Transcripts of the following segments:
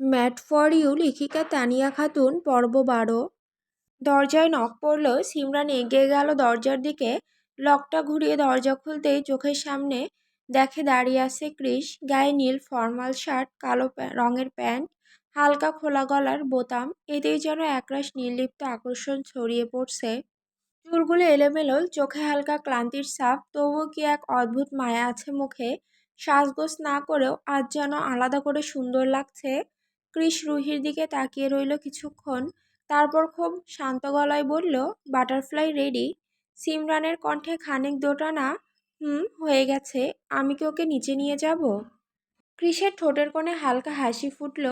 Mat for you লেখিকা তানিয়া খাতুন, পর্ব বারো। দরজায় নখ পড়ল সিমরান এগিয়ে গেল দরজার দিকে। লকটা ঘুরিয়ে দরজা খুলতেই চোখের সামনে দেখে দাঁড়িয়ে আছে ক্রিস গায়ে নীল ফর্মাল শার্ট, কালো রঙের প্যান্ট, হালকা খোলা গলার বোতাম। এতেই যেন একরাশ নির্লিপ্ত আকর্ষণ ছড়িয়ে পড়ছে। চুলগুলো এলোমেলো, চোখে হালকা ক্লান্তির ছাপ। তবুও কি এক অদ্ভুত মায়া আছে মুখে? সাজগোজ না করেও আজ যেন আলাদা করে সুন্দর লাগছে। ক্রিস রুহির দিকে তাকিয়ে রইল কিছুক্ষণ। তারপর খুব শান্ত গলায় বলল, বাটারফ্লাই রেডি। সিমরানের কণ্ঠে খানিক দোটানা, হুম, হয়ে গেছে। আমি কি ওকে নিচে নিয়ে যাব? ক্রিসের ঠোঁটের কোণে হালকা হাসি ফুটল,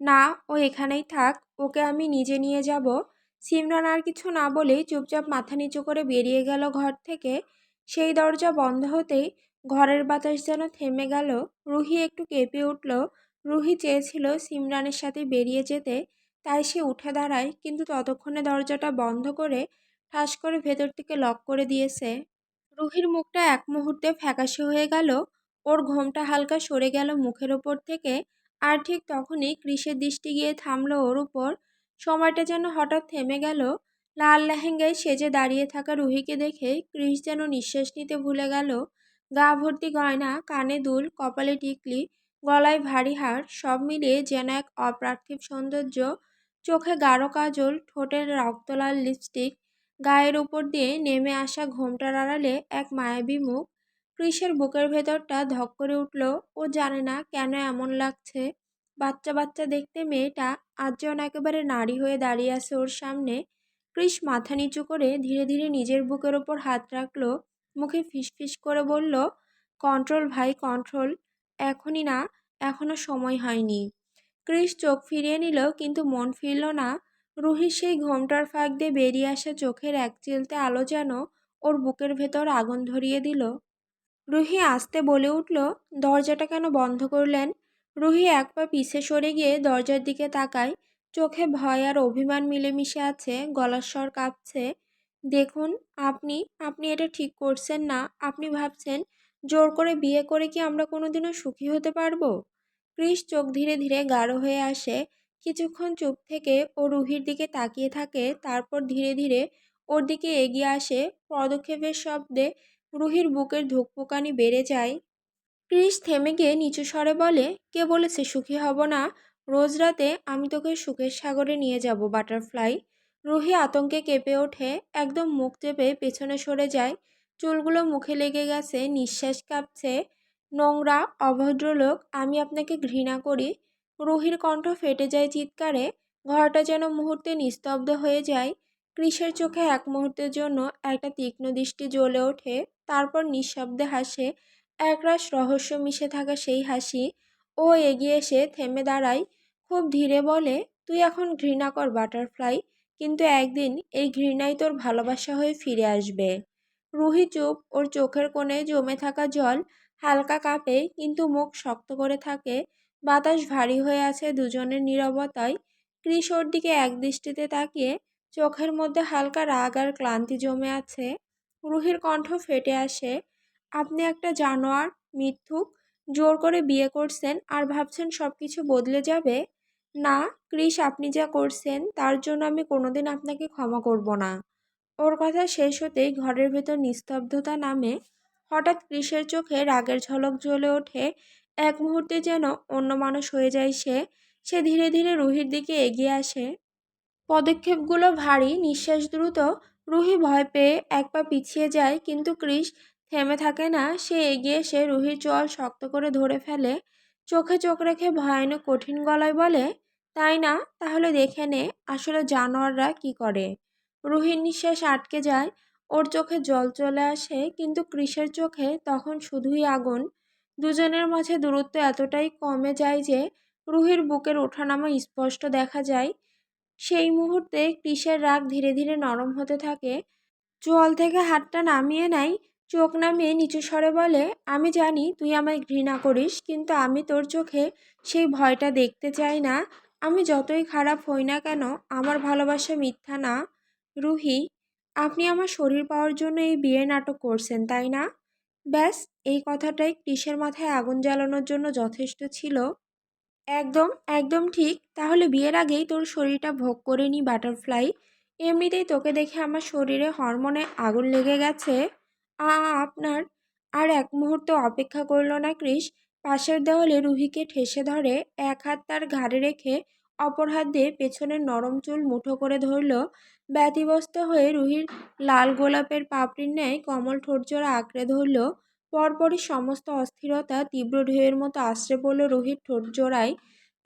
না, ও এখানেই থাক, ওকে আমি নিজে নিয়ে যাব। সিমরান আর কিছু না বলেই চুপচাপ মাথা নিচু করে বেরিয়ে গেল ঘর থেকে। সেই দরজা বন্ধ হতেই ঘরের বাতাস যেন থেমে গেল। রুহি একটু কেঁপে উঠল রুহি চেয়েছিল সিমরানের সাথে বেরিয়ে যেতে, তাই সে উঠে দাঁড়ায়, কিন্তু ততক্ষণে দরজাটা বন্ধ করে ঠাস করে ভেতর থেকে লক করে দিয়েছে। রুহির মুখটা এক মুহূর্তে ফ্যাকাশে হয়ে গেল, ওর ঘোমটা হালকা সরে গেল মুখের ওপর থেকে, আর ঠিক তখনই কৃষের দৃষ্টি গিয়ে থামলো ওর উপর। সময়টা যেন হঠাৎ থেমে গেল, লাল লেহেঙ্গায় সেজে দাঁড়িয়ে থাকা রুহিকে দেখে কৃষ যেন নিঃশ্বাস নিতে ভুলে গেল। গা ভর্তি গয়না, কানে দুল, কপালে টিকলি গলায় ভারী হার, সব মিলিয়ে যেন এক অপার্থিব সৌন্দর্য, চোখে গাঢ় কাজল, ঠোঁটের রক্তলাল লিপস্টিক গায়ের উপর দিয়ে নেমে আসা ঘোমটার আড়ালে এক মায়াবী মুখ। কৃষের বুকের ভেতরটা ধক করে উঠল, ও জানে না কেন এমন লাগছে। বাচ্চা বাচ্চা দেখতে মেয়েটা আজ যেন একেবারে নারী হয়ে দাঁড়িয়ে আছে ওর সামনে। কৃষ মাথা নিচু করে ধীরে ধীরে নিজের বুকের ওপর হাত রাখল, মুখে ফিসফিস করে বলল, কন্ট্রোল ভাই, কন্ট্রোল। এখনই না এখনও সময় হয়নি। ক্রিস চোখ ফিরিয়ে নিল, কিন্তু মন ফিরল না। রুহির সেই ঘোমটার ফাঁক দিয়ে বেরিয়ে আসা চোখের এক চিলতে আলো যেন ওর বুকের ভেতর আগুন ধরিয়ে দিল। রুহি আস্তে বলে উঠল, দরজাটা কেন বন্ধ করলেন? রুহি এক পা পিছে সরে গিয়ে দরজার দিকে তাকায়। চোখে ভয় আর অভিমান মিলেমিশে আছে, গলার স্বর কাঁপছে। দেখুন, আপনি আপনি এটা ঠিক করছেন না। আপনি ভাবছেন জোর করে বিয়ে করে কি আমরা কোনোদিনও সুখী হতে পারব? ক্রিস চোখ ধীরে ধীরে গাঢ় হয়ে আসে। কিছুক্ষণ চুপ থেকে ও রুহির দিকে তাকিয়ে থাকে, তারপর ধীরে ধীরে ওর দিকে এগিয়ে আসে। পদক্ষেপের শব্দে রুহির বুকের ধুকপুকানি বেড়ে যায়। ক্রিস থেমে গিয়ে নিচু স্বরে বলে, কে বলেছে সুখী হব না? রোজ রাতে আমি তোকে সুখের সাগরে নিয়ে যাব, বাটারফ্লাই। রুহি আতঙ্কে কেঁপে ওঠে, একদম মুখ চেপে পেছনে সরে যায়। চুলগুলো মুখে লেগে গেছে, নিঃশ্বাস কাঁপছে। নোংরা অভদ্রলোক আমি আপনাকে ঘৃণা করি। রুহির কণ্ঠ ফেটে যায় চিৎকারে। ঘরটা যেন মুহূর্তে নিস্তব্ধ হয়ে যায়। কৃষের চোখে এক মুহূর্তের জন্য একটা তীক্ষ্ণ দৃষ্টি জ্বলে ওঠে, তারপর নিঃশব্দে হাসে। একরাশ রহস্য মিশে থাকা সেই হাসি। ও এগিয়ে এসে থেমে দাঁড়ায়। খুব ধীরে বলে, তুই এখন ঘৃণা কর, বাটারফ্লাই। কিন্তু একদিন এই ঘৃণাই তোর ভালোবাসা হয়ে ফিরে আসবে। রুহি চুপ, ওর চোখের কোণে জমে থাকা জল হালকা কাঁপে, কিন্তু মুখ শক্ত করে থাকে। বাতাস ভারী হয়ে আছে দুজনের নীরবতায়। ক্রিস ওর দিকে এক দৃষ্টিতে তাকিয়ে, চোখের মধ্যে হালকা রাগ আর ক্লান্তি জমে আছে। রুহির কণ্ঠ ফেটে আসে, আপনি একটা জানোয়ার, মিথ্যুক, জোর করে বিয়ে করছেন আর ভাবছেন সব কিছু বদলে যাবে? না ক্রিস আপনি যা করছেন তার জন্য আমি কোনোদিন আপনাকে ক্ষমা করব না। ওর কথা শেষ হতেই ঘরের ভেতর নিস্তব্ধতা নামে হঠাৎ ক্রিসের চোখে রাগের ঝলক জ্বলে ওঠে। এক মুহূর্তে যেন অন্য মানুষ হয়ে যায় সে সে ধীরে ধীরে রুহির দিকে এগিয়ে আসে। পদক্ষেপগুলো ভারী, নিঃশ্বাস দ্রুত, রুহি ভয় পেয়ে এক পা পিছিয়ে যায়, কিন্তু ক্রিস থেমে থাকে না। সে এগিয়ে এসে রুহির চোয়াল শক্ত করে ধরে ফেলে, চোখে চোখ রেখে ভয়ানক কঠিন গলায় বলে, তাই না? তাহলে দেখে নে, আসলে জানোয়াররা কি করে? রুহির নিঃশ্বাস আটকে যায়, ওর চোখে জল চলে আসে, কিন্তু কৃষের চোখে তখন শুধুই আগুন। দুজনের মাঝে দূরত্ব এতটাই কমে যায় যে রুহির বুকের ওঠানামা স্পষ্ট দেখা যায়। সেই মুহূর্তে কৃষের রাগ ধীরে ধীরে নরম হতে থাকে। জল থেকে হাতটা নামিয়ে নেয়, চোখ নামিয়ে নিচু স্বরে বলে, আমি জানি তুই আমায় ঘৃণা করিস, কিন্তু আমি তোর চোখে সেই ভয়টা দেখতে চাই না। আমি যতই খারাপ হই না কেন, আমার ভালোবাসা মিথ্যা না। রুহি, আপনি আমার শরীর পাওয়ার জন্য এই বিয়ে নাটক করছেন, তাই না? ব্যাস, এই কথাটাই কৃষের মাথায় আগুন জ্বালানোর জন্য যথেষ্ট ছিল। একদম একদম ঠিক। তাহলে বিয়ের আগেই তোর শরীরটা ভোগ করে নি, বাটারফ্লাই। এমনিতেই তোকে দেখে আমার শরীরে হরমোনে আগুন লেগে গেছে। আ আপনার। আর এক মুহূর্ত অপেক্ষা করল না ক্রিস পাশের দেওয়ালে রুহিকে ঠেসে ধরে, এক হাত তার ঘাড়ে রেখে অপর হাত দিয়ে পেছনের নরম চুল মুঠো করে ধরল। ব্যতিব্যস্ত হয়ে রুহির লাল গোলাপের পাপড়ির ন্যায় কমল ঠোঁটজোড়া আঁকড়ে ধরল। পরপরই সমস্ত অস্থিরতা তীব্র ঢেউয়ের মতো আশ্রে পড়ল রুহির ঠোঁট জোড়ায়।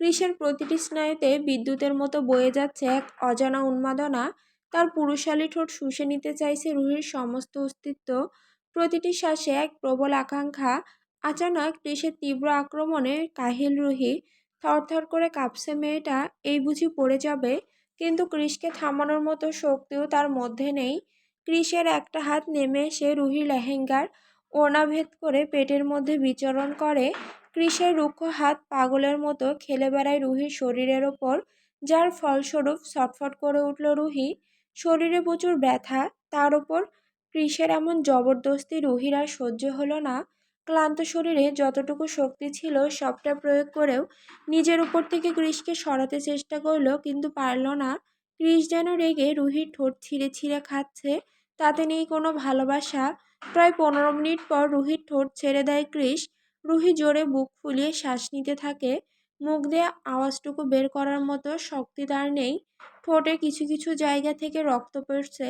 ক্রিসের প্রতিটি স্নায়ুতে বিদ্যুতের মতো বয়ে যাচ্ছে এক অজানা উন্মাদনা। তার পুরুষালী ঠোঁট শুষে নিতে চাইছে রুহির সমস্ত অস্তিত্ব। প্রতিটি শ্বাসে এক প্রবল আকাঙ্ক্ষা। আচানক কৃষের তীব্র আক্রমণে কাহিল রুহি থরথর করে কাঁপছে মেয়েটা। এই বুঝি পড়ে যাবে। কিন্তু ক্রিসকে থামানোর মতো শক্তিও তার মধ্যে নেই। ক্রিসের একটা হাত নেমে এসে রুহি লেহেঙ্গার ওনাভেদ করে পেটের মধ্যে বিচরণ করে। কৃষের রুক্ষ হাত পাগলের মতো খেলে বেড়ায় রুহির শরীরের ওপর, যার ফলস্বরূপ ছটফট করে উঠল রুহি। শরীরে প্রচুর ব্যথা, তার ওপর কৃষের এমন জবরদস্তি রুহির আর সহ্য হলো না। ক্লান্ত শরীরে যতটুকু শক্তি ছিল সবটা প্রয়োগ করেও নিজের উপর থেকে কৃষকে সরাতে চেষ্টা করল, কিন্তু পারল না। কৃষ যেন রেগে রুহির ঠোঁট ছিঁড়ে ছিঁড়ে খাচ্ছে, তাতে নেই কোনো ভালোবাসা। প্রায় পনেরো মিনিট পর রুহির ঠোঁট ছেড়ে দেয় কৃষ। রুহি জোরে বুক ফুলিয়ে শ্বাস নিতে থাকে। মুখ দিয়ে আওয়াজটুকু বের করার মতো শক্তি তার নেই। ঠোঁটে কিছু কিছু জায়গা থেকে রক্ত পড়ছে।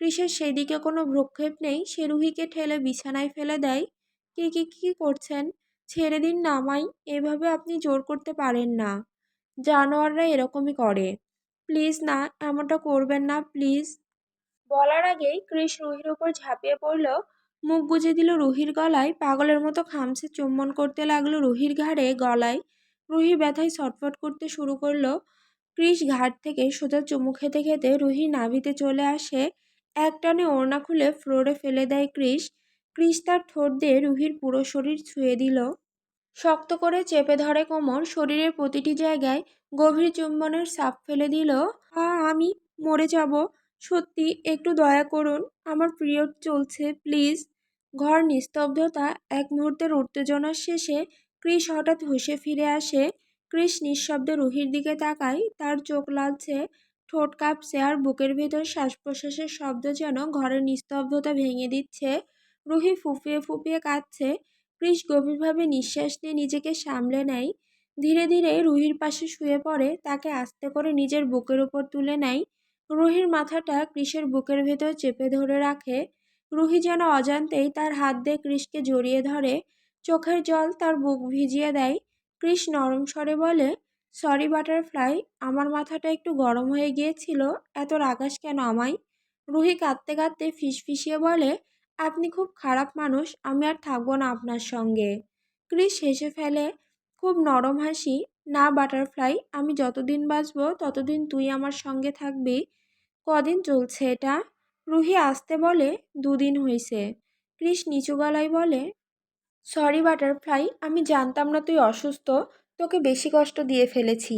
কৃষের সেদিকে কোনো ভ্রক্ষেপ নেই। সে রুহিকে ঠেলে বিছানায় ফেলে দেয়। কি কি কি করছেন? ছেড়ে দিন নামাই এভাবে আপনি জোর করতে পারেন না। জানোয়াররা এরকমই করে। প্লিজ না, এমনটা করবেন না, প্লিজ। বলার আগেই কৃষ রুহির উপর ঝাঁপিয়ে পড়ল। মুখ গুজে দিল রুহির গলায়। পাগলের মতো খামছে, চুম্বন করতে লাগল রুহির ঘাড়ে, গলায়। রুহি ব্যথায় ছটফট করতে শুরু করল। কৃষ ঘাট থেকে সোজা চুমু খেতে খেতে রুহি নাভিতে চলে আসে। এক টানে ওড়না খুলে ফ্লোরে ফেলে দেয় কৃষ। কৃষ তার ঠোঁট দিয়ে রুহির পুরো শরীর ছুঁয়ে দিল। শক্ত করে চেপে ধরে কোমর শরীরের প্রতিটি জায়গায় গভীর চুম্বনের সাপ ফেলে দিল। আ, আমি মরে যাব। সত্যি, একটু দয়া করুন। আমার পিরিয়ড চলছে, প্লিজ। ঘর নিস্তব্ধতা এক মুহূর্তের উত্তেজনার শেষে ক্রিস হঠাৎ হুঁশে ফিরে আসে। ক্রিস নিঃশব্দে রুহির দিকে তাকায়। তার চোখ লালছে ঠোঁট কাঁপছে আর বুকের ভেতর শ্বাস প্রশ্বাসের শব্দ যেন ঘরের নিস্তব্ধতা ভেঙে দিচ্ছে। রুহি ফুপিয়ে ফুপিয়ে কাঁদছে। ক্রিস গভীরভাবে নিঃশ্বাস নিয়ে নিজেকে সামলে নেয়। ধীরে ধীরে রুহির পাশে শুয়ে পড়ে, তাকে আস্তে করে নিজের বুকের উপর তুলে নেয়। রুহির মাথাটা কৃষের বুকের ভেতর চেপে ধরে রাখে। রুহি যেন অজান্তেই তার হাত দিয়ে কৃষকে জড়িয়ে ধরে, চোখের জল তার বুক ভিজিয়ে দেয়। কৃষ নরম স্বরে বলে, সরি বাটারফ্লাই, আমার মাথাটা একটু গরম হয়ে গিয়েছিল, এত রাগাস কেন আমায়? রুহি কাঁদতে কাঁদতে ফিসফিসিয়ে বলে আপনি খুব খারাপ মানুষ, আমি আর থাকব না আপনার সঙ্গে। ক্রিস হেসে ফেলে, খুব নরম হাসি, না, বাটারফ্লাই, আমি যতদিন বাঁচবো, ততদিন তুই আমার সঙ্গে থাকবি। কদিন চলছে এটা? রুহি আসতে বলে, দুদিন হয়েছে ক্রিস নিচু গলায় বলে, সরি, বাটারফ্লাই, আমি জানতাম না তুই অসুস্থ, তোকে বেশি কষ্ট দিয়ে ফেলেছি।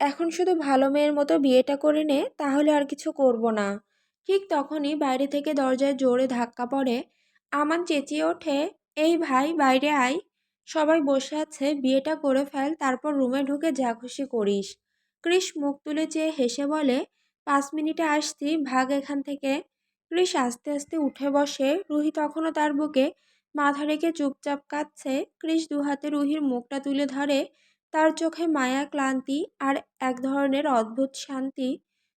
এখন শুধু ভালো মেয়ের মতো বিয়েটা করে নে, তাহলে আর কিছু করব না। ঠিক তখনই বাইরে থেকে দরজায় জোরে ধাক্কা পড়ে। আমান চেঁচিয়ে ওঠে, এই ভাই, বাইরে আয়। সবাই বসে আছে, বিয়েটা করে ফেল, তারপর রুমে ঢুকে যা খুশি করিস। ক্রিস মুখ তুলে চেয়ে হেসে বলে, পাঁচ মিনিটে আসছি, ভাগ এখান থেকে। ক্রিস আস্তে আস্তে উঠে বসে, রুহি তখনও তার বুকে মাথা রেখে চুপচাপ কাঁদছে। ক্রিস দু হাতে রুহির মুখটা তুলে ধরে, তার চোখে মায়া, ক্লান্তি আর এক ধরনের অদ্ভুত শান্তি।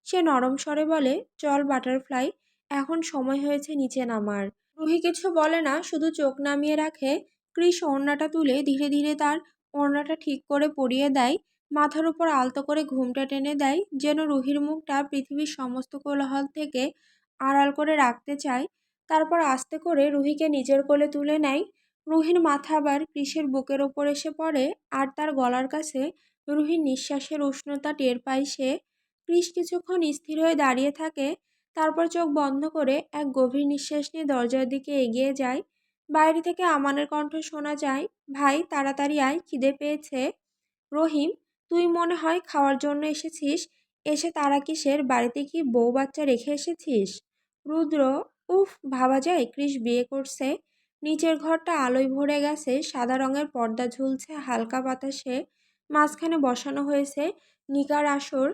সে নরম স্বরে বলে, চল বাটারফ্লাই, এখন সময় হয়েছে নিচে নামার। রুহি কিছু বলে না, শুধু চোখ নামিয়ে রাখে। ক্রিস ওড়নাটা তুলে ধীরে ধীরে তার ওড়নাটা ঠিক করে পরিয়ে দেয়। মাথার উপর আলতো করে ঘুমটা টেনে দেয়, যেন রুহির মুখটা পৃথিবীর সমস্ত কোলাহল থেকে আড়াল করে রাখতে চায়। তারপর আস্তে করে রুহিকে নিজের কোলে তুলে নেয়। রুহির মাথা আবার কৃষের বুকের ওপর এসে পড়ে, আর তার গলার কাছে রুহির নিঃশ্বাসের উষ্ণতা টের পায় সে। কৃষ কিছুক্ষণ স্থির হয়ে দাঁড়িয়ে থাকে, তারপর চোখ বন্ধ করে এক গভীর নিঃশ্বাস নিয়ে দরজার দিকে এগিয়ে যায়। বাইরে থেকে আমানের কণ্ঠ শোনা যায়, ভাই, তাড়াতাড়ি আয়, খিদে পেয়েছে। রহিম, তুই মনে হয় খাওয়ার জন্য এসেছিস? এসে তারা কিসের? বাড়িতে কি বউ বাচ্চা রেখে এসেছিস? রুদ্র, উফ, ভাবা যায়, ক্রিস বিয়ে করছে। নিচের ঘরটা আলোয় ভরে গেছে, সাদা রঙের পর্দা ঝুলছে, হালকা বাতাসে মাঝখানে বসানো হয়েছে, নিকার আসর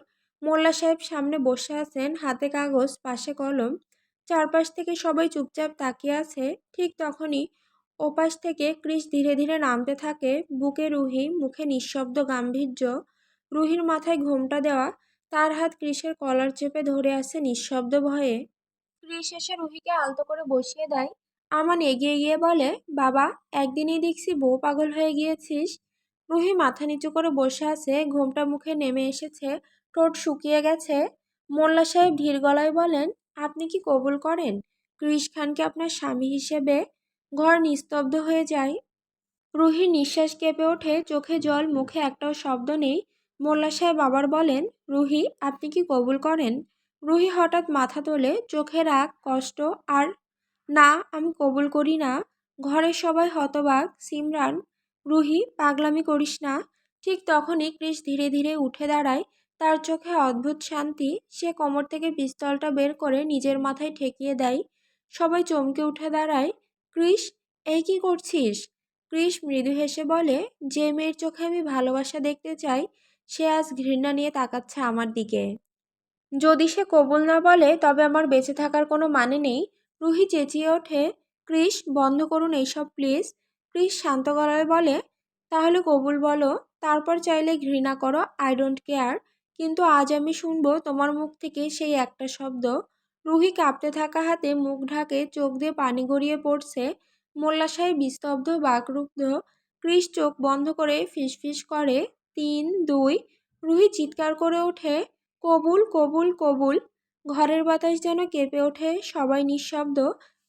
মোল্লা সাহেব সামনে বসে আছেন, হাতে কাগজ, পাশে কলম। চারপাশ থেকে সবাই চুপচাপ তাকিয়ে আছে। ঠিক তখনই ওপাশ থেকে ক্রিস ধীরে ধীরে নামতে থাকে। বুকে রুহি, মুখে নিঃশব্দ গাম্ভীর্য। রুহির মাথায় ঘোমটা দেওয়া। তার হাত ক্রিসের কলার চেপে ধরে আছে নিঃশব্দ ভয়ে। ক্রিস এসে রুহিকে আলতো করে বসিয়ে দেয়। আমান এগিয়ে গিয়ে বলে, বাবা, একদিনই দেখছি বউ পাগল হয়ে গিয়েছিস। রুহি মাথা নিচু করে বসে আছে। ঘোমটা মুখে নেমে এসেছে। ঠোঁট শুকিয়ে গেছে। মোল্লা সাহেব ধীর গলায় বলেন, আপনি কি কবুল করেন? ক্রিস খানকে আপনার স্বামী হিসেবে ঘর নিস্তব্ধ হয়ে যায়। রুহির নিঃশ্বাস কেঁপে ওঠে, চোখে জল, মুখে একটাও শব্দ নেই। মোল্লা সাহেব আবার বলেন, রুহি, আপনি কি কবুল করেন? রুহি হঠাৎ মাথা তোলে, চোখে রাগ, কষ্ট আর, না, আমি কবুল করি না। ঘরের সবাই হতবাক, সিমরান। রুহি, পাগলামি করিস না। ঠিক তখনই ক্রিস ধীরে ধীরে উঠে দাঁড়ায়। তার চোখে অদ্ভুত শান্তি। সে কোমর থেকে পিস্তলটা বের করে নিজের মাথায় ঠেকিয়ে দেয়। সবাই চমকে উঠে দাঁড়ায়। ক্রিস এই কি করছিস? ক্রিস মৃদু হেসে বলে, যে মেয়ের চোখে আমি ভালোবাসা দেখতে চাই, সে আজ ঘৃণা নিয়ে তাকাচ্ছে আমার দিকে। যদি সে কবুল না বলে, তবে আমার বেঁচে থাকার কোনো মানে নেই। রুহি চেঁচিয়ে ওঠে ক্রিস বন্ধ করুন এইসব, প্লিজ। ক্রিস শান্ত গলায় বলে, তাহলে কবুল বলো। তারপর চাইলে ঘৃণা করো, আই ডোন্ট কেয়ার। কিন্তু আজ আমি শুনব তোমার মুখ থেকে সেই একটা শব্দ। রুহি কাঁপতে থাকা হাতে মুখ ঢাকে চোখ দিয়ে পানি গড়িয়ে পড়ছে। মোল্লা সাহেব বিস্তব্ধ বাকরুদ্ধ ক্রিস চোখ বন্ধ করে ফিসফিস করে। তিন, দুই, রুহি চিৎকার করে ওঠে, কবুল কবুল কবুল। ঘরের বাতাস যেন কেঁপে ওঠে, সবাই নিঃশব্দ।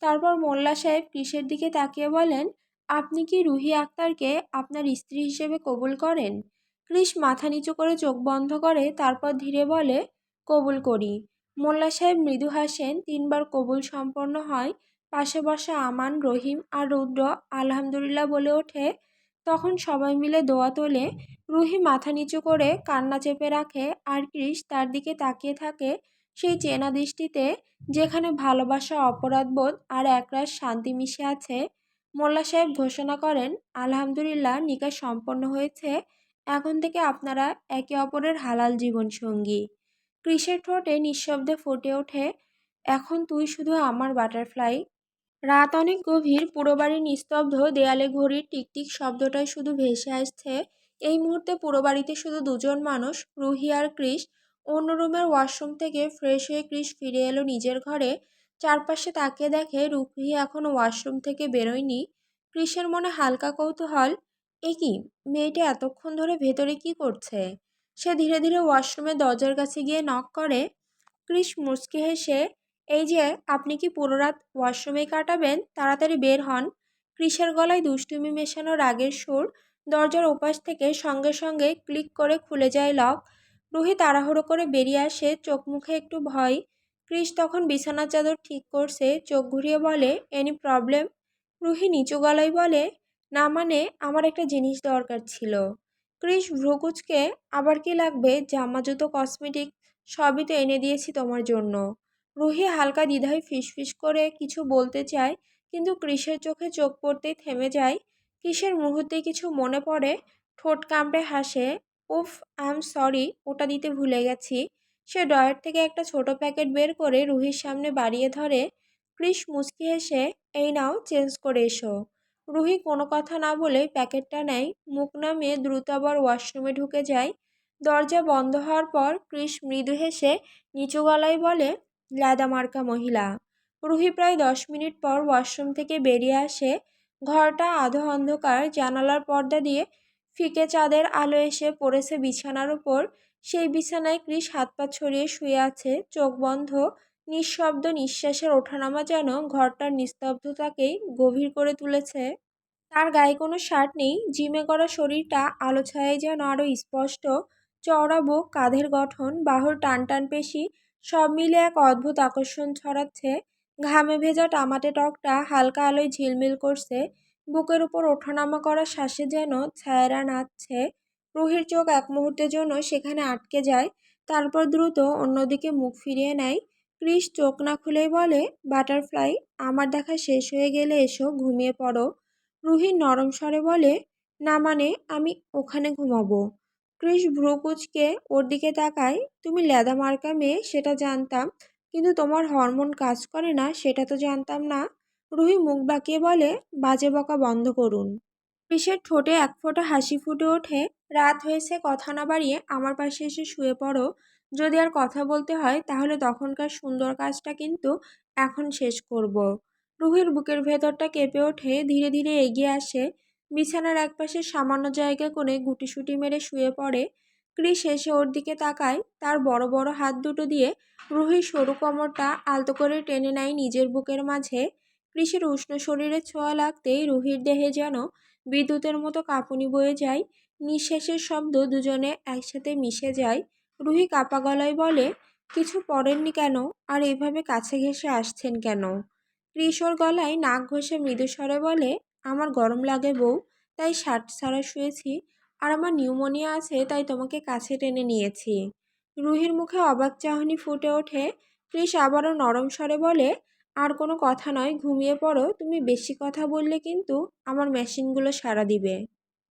তারপর মোল্লা সাহেব ক্রিসের দিকে তাকিয়ে বলেন, আপনি কি রুহি আক্তারকে আপনার স্ত্রী হিসেবে কবুল করেন? ক্রিস মাথা নিচু করে চোখ বন্ধ করে, তারপর ধীরে বলে, কবুল করি। মোল্লা সাহেব মৃদু হাসেন, তিনবার কবুল সম্পন্ন হয়, পাশে বসা আমান, রহিম আর রুদ্র আলহামদুলিল্লাহ বলে ওঠে। তখন সবাই মিলে দোয়া তোলে, রুহি মাথা নিচু করে কান্না চেপে রাখে আর ক্রিস তার দিকে তাকিয়ে থাকে সেই চেনা দৃষ্টিতে, যেখানে ভালোবাসা, অপরাধবোধ আর একরাশ শান্তি মিশে আছে। মোল্লা সাহেব ঘোষণা করেন, আলহামদুলিল্লাহ, নিকাশ সম্পন্ন হয়েছে। এখন থেকে আপনারা একে অপরের হালাল জীবনসঙ্গী ক্রিসের ঠোঁটে নিঃশব্দে ফুটে ওঠে, এখন তুই শুধু আমার বাটারফ্লাই? রাত অনেক গভীর, পুরো বাড়ি নিস্তব্ধ, দেয়ালে ঘড়ির টিকটিক শব্দটাই শুধু ভেসে আসছে। এই মুহূর্তে পুরো বাড়িতে শুধু দুজন মানুষ, রুহি আর ক্রিস। অন্য রুমের ওয়াশরুম থেকে ফ্রেশ হয়ে ক্রিস ফিরে এলো নিজের ঘরে। চারপাশে তাকিয়ে দেখে রুহি এখনও ওয়াশরুম থেকে বেরোয়নি। ক্রিসের মনে হালকা কৌতূহল এ কি? মেয়েটা এতক্ষণ ধরে ভেতরে কি করছে? সে ধীরে ধীরে ওয়াশরুমের দরজার কাছে গিয়ে নক করে ক্রিস মুচকি হেসে, এই যে, আপনি কি পুরো রাত ওয়াশরুমে কাটাবেন? তাড়াতাড়ি বের হন। ক্রিসের গলায় দুষ্টুমি মেশানো রাগের সুর দরজার ওপাশ থেকে সঙ্গে সঙ্গে ক্লিক করে খুলে যায় লক। রুহি তাড়াহুড়ো করে বেরিয়ে আসে, চোখ মুখে একটু ভয়। ক্রিস তখন বিছানার চাদর ঠিক করছে, চোখ ঘুরিয়ে বলে এনি প্রবলেম রুহি নিচু গলায় বলে না মানে আমার একটা জিনিস দরকার ছিল। ক্রিস ভ্রুকুচকে, আবার কি লাগবে? জামা, জুতো, কসমেটিক সবই তো এনে দিয়েছি তোমার জন্য। রুহি হালকা দ্বিধায় ফিসফিস করে কিছু বলতে চায়, কিন্তু ক্রিসের চোখে চোখ পড়তেই থেমে যায়। কিসের মুহূর্তে কিছু মনে পড়ে, ঠোঁট কামড়ে হাসে, উফ আই এম সরি, ওটা দিতে ভুলে গেছি। সে ডয়ার থেকে একটা ছোট প্যাকেট বের করে রুহির সামনে বাড়িয়ে ধরে। ক্রিস মুচকি হেসে, এই নাও, চেঞ্জ করে এসো। রুহি কোনো কথা না বলে প্যাকেটটা নেয়। মুখ নামিয়ে দ্রুত আবার ওয়াশরুমে ঢুকে যায়। দরজা বন্ধ হওয়ার পর ক্রিস মৃদু হেসে নিচু গলায় বলে, ল্যাদা মার্কা মহিলা। রুহি প্রায় দশ মিনিট পর ওয়াশরুম থেকে বেরিয়ে আসে। ঘরটা আধো অন্ধকার, জানালার পর্দা দিয়ে ফিকে চাঁদের আলো এসে পড়েছে বিছানার উপর। সেই বিছানায় ক্রিস হাত পা ছড়িয়ে শুয়ে আছে, চোখ বন্ধ। নিঃশব্দ নিঃশ্বাসের ওঠানামা যেন ঘরটার নিস্তব্ধতাকেই গভীর করে তুলেছে। তার গায়ে কোনো শার্ট নেই, জিমে করা শরীরটা আলো ছায়ায় যেন আরও স্পষ্ট, চওড়া বুক, কাঁধের গঠন, বাহুর টান টান পেশি, সব মিলে এক অদ্ভুত আকর্ষণ ছড়াচ্ছে। ঘামে ভেজা টামাটে টকটা হালকা আলোয় ঝিলমিল করছে। বুকের উপর ওঠানামা করা শ্বাসে যেন ছায়ারা নাচছে। রুহির চোখ এক মুহূর্তের জন্য সেখানে আটকে যায়, তারপর দ্রুত অন্যদিকে মুখ ফিরিয়ে নেয়। ক্রিস চোখ না খুলেই বলে, বাটারফ্লাই, আমার দেখা শেষ হয়ে গেলে এসো, ঘুমিয়ে পড়ো। রুহি নরম স্বরে বলে, না মানে আমি ওখানে ঘুমাবো। ক্রিস ভ্রু কুচকে ওর দিকে তাকায়, তুমি লেদা মার্কা মেয়ে, সেটা জানতাম, কিন্তু তোমার হরমোন কাজ করে না, সেটা তো জানতাম না। রুহি মুখ বাঁকিয়ে বলে, বাজে বকা বন্ধ করুন। ক্রিসের ঠোঁটে এক ফোঁটা হাসি ফুটে ওঠে, রাত হয়েছে, কথা না বাড়িয়ে আমার পাশে এসে শুয়ে পড়ো। যদি আর কথা বলতে হয়, তাহলে তখনকার সুন্দর কাজটা কিন্তু এখন শেষ করব। রুহির বুকের ভেতরটা কেঁপে ওঠে, ধীরে ধীরে এগিয়ে আসে। বিছানার একপাশে সামান্য জায়গা করে গুটিসুটি মেরে শুয়ে পড়ে। ক্রিস এসে ওর দিকে তাকায়। তার বড় বড় হাত দুটো দিয়ে রুহির সরু কোমরটা আলতো করে টেনে নেয় নিজের বুকের মাঝে। ক্রিসের উষ্ণ শরীরে ছোঁয়া লাগতেই রুহির দেহে যেন বিদ্যুতের মতো কাঁপুনি বয়ে যায়। নিঃশ্বাসের শব্দ দুজনে একসাথে মিশে যায়। রুহি কাপা গলায় বলে, কিছু পড়েননি কেন? আর এভাবে কাছে ঘেসে আসছেন কেন? ক্রিসর গলায় নাক ঘষে মৃদু স্বরে বলে, আমার গরম লাগে বউ, তাই শার্ট ছাড়া শুয়েছি, আর আমার নিউমোনিয়া আছে, তাই তোমাকে কাছে টেনে নিয়েছি। রুহির মুখে অবাক চাহনি ফুটে ওঠে। ক্রিস আবারও নরম স্বরে বলে, আর কোনো কথা নয়, ঘুমিয়ে পড়ো, তুমি বেশি কথা বললে কিন্তু আমার মেশিনগুলো সাড়া দিবে।